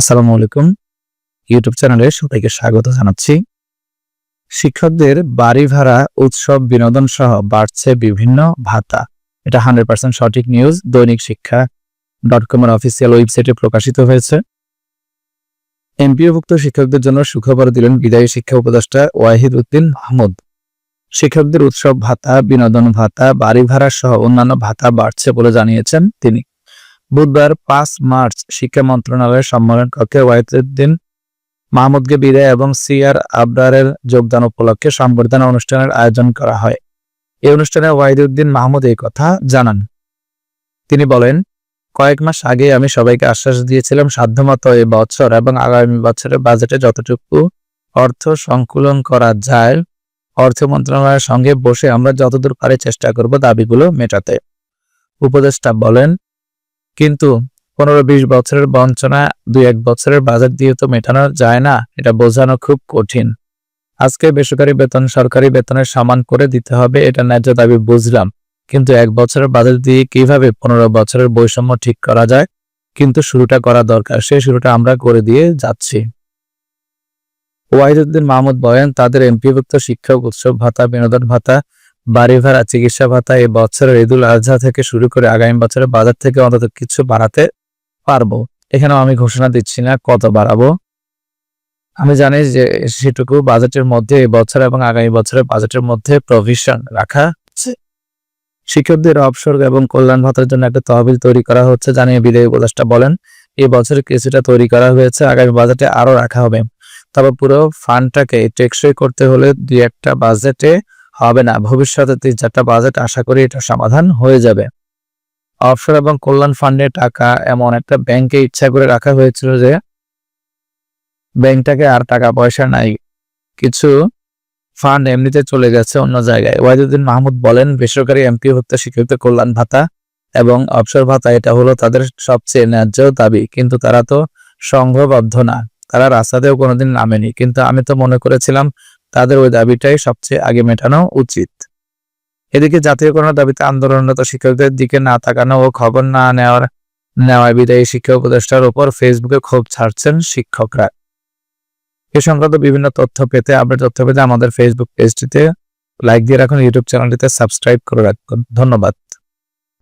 আসসালামু আলাইকুম। ইউটিউব চ্যানেলে সবাইকে স্বাগত জানাচ্ছি। শিক্ষকদের বাড়ি ভাড়া, উৎসব বিনোদন সহ বাড়ছে বিভিন্ন ভাতা। এটা হান্ড্রেড পার্সেন্ট সঠিক নিউজ। দৈনিক শিক্ষা ডট কমের অফিসিয়াল ওয়েবসাইটে প্রকাশিত হয়েছে। এমপিওভুক্ত শিক্ষকদের জন্য সুখবর দিলেন বিদায়ী শিক্ষা উপদেষ্টা ওয়াহিদ উদ্দিন মাহমুদ। শিক্ষকদের উৎসব ভাতা, বিনোদন ভাতা, বাড়ি ভাড়া সহ অন্যান্য ভাতা বাড়ছে বলে জানিয়েছেন তিনি। বুধবার পাঁচ মার্চ শিক্ষা মন্ত্রণালয়ের সম্মেলন কক্ষে ওয়াহিদুদ্দিন মাহমুদকে বিদায় এবং সিআর আবরারের যোগদান উপলক্ষে সংবর্ধনা অনুষ্ঠানের আয়োজন করা হয়। এই অনুষ্ঠানে ওয়াহিদুদ্দিন মাহমুদ এই কথা জানান। তিনি বলেন, কয়েক মাস আগে আমি সবাইকে আশ্বাস দিয়েছিলাম সাধ্যমতো এই বছর এবং আগামী বছরের বাজেটে যতটুকু অর্থ সংকুলন করা যায়, অর্থ মন্ত্রণালয়ের সঙ্গে বসে আমরা যতদূর পারি চেষ্টা করব দাবিগুলো মেটাতে। উপদেষ্টা বলেন কিন্তু পনেরো বিশ বছরের বঞ্চনা, দুই এক বছরের বাজেট দিয়ে তো মেটানো যায় না, এটা বোঝানো খুব কঠিন। আজকে বেসরকারি বেতন, সরকারি বেতনের সমান করে দিতে হবে, এটা ন্যায্য দাবি বুঝলাম। কিন্তু এক বছরের বাজেট দিয়ে কীভাবে পনেরো বছরের বৈষম্য ঠিক করা যায়? কিন্তু শুরুটা করা দরকার, সেই শুরুটা আমরা করে দিয়ে যাচ্ছি। ওয়াহিদুদ্দিন মাহমুদ বলেন, তাদের এমপিভুক্ত শিক্ষক উৎসব ভাতা, বিনোদন ভাতা বাড়ি ভাড়া, চিকিৎসা ভাতা এই বছরের ঈদুল আজহা থেকে শুরু করে আগামী বছরের বাজার থেকে অন্তত কিছু বাড়াতে পারব। এখানেও আমি ঘোষণা দিচ্ছি না কত বাড়াবো। আমি জানি যে সেটুকু বাজেটের মধ্যে এই বছর এবং আগামী বছরের বাজেটের মধ্যে প্রভিশন রাখা শিক্ষকদের অবসর এবং কল্যাণ ভাতার জন্য একটা তহবিল তৈরি করা হচ্ছে, জানিয়ে বিদায়ী উপদেষ্টা বলেন এই বছর কিছুটা তৈরি করা হয়েছে, আগামী বাজেটে আরও রাখা হবে। তবে পুরো ফান্ডটাকে টেকসই করতে হলে দুই একটা বাজেটে হবে না। ভবিষ্যতে তিন চারটা বাজেট, আশা করি এটা সমাধান হয়ে যাবে। অবসর এবং কল্যাণ ফান্ডের টাকা এমন একটা ব্যাংকে ইচ্ছা করে রাখা হয়েছিল যে ব্যাংকটাকে আর টাকা পয়সা নাই। কিছু ফান্ড এমনিতে চলে গেছে অন্য জায়গায়। ওয়াহিদুদ্দিন মাহমুদ বলেন, বেসরকারি এমপি ভুক্ত শিক্ষকদের কল্যাণ ভাতা এবং অবসর ভাতা, এটা হলো তাদের সবচেয়ে ন্যায্য দাবি। কিন্তু তারা তো সংঘবদ্ধ না। তারা রাস্তাতেও কোনোদিন নামেনি। কিন্তু আমি তো মনে করেছিলাম তাদের ওই দাবিটাই সবচেয়ে আগে মেটানো উচিত। এদিকে জাতীয়করণের দাবিতে আন্দোলনরত শিক্ষকদের দিকে না তাকানো ও খবর না নেওয়ার, নেওয়ায় বিদায়ী শিক্ষা উপদেষ্টার উপর ফেসবুকে ক্ষোভ ছাড়ছেন শিক্ষকরা। এ সংক্রান্ত বিভিন্ন তথ্য পেতে আপডেট তথ্য পেতে আমাদের ফেসবুক পেজটিতে লাইক দিয়ে রাখুন, ইউটিউব চ্যানেলটিতে সাবস্ক্রাইব করে রাখুন। ধন্যবাদ।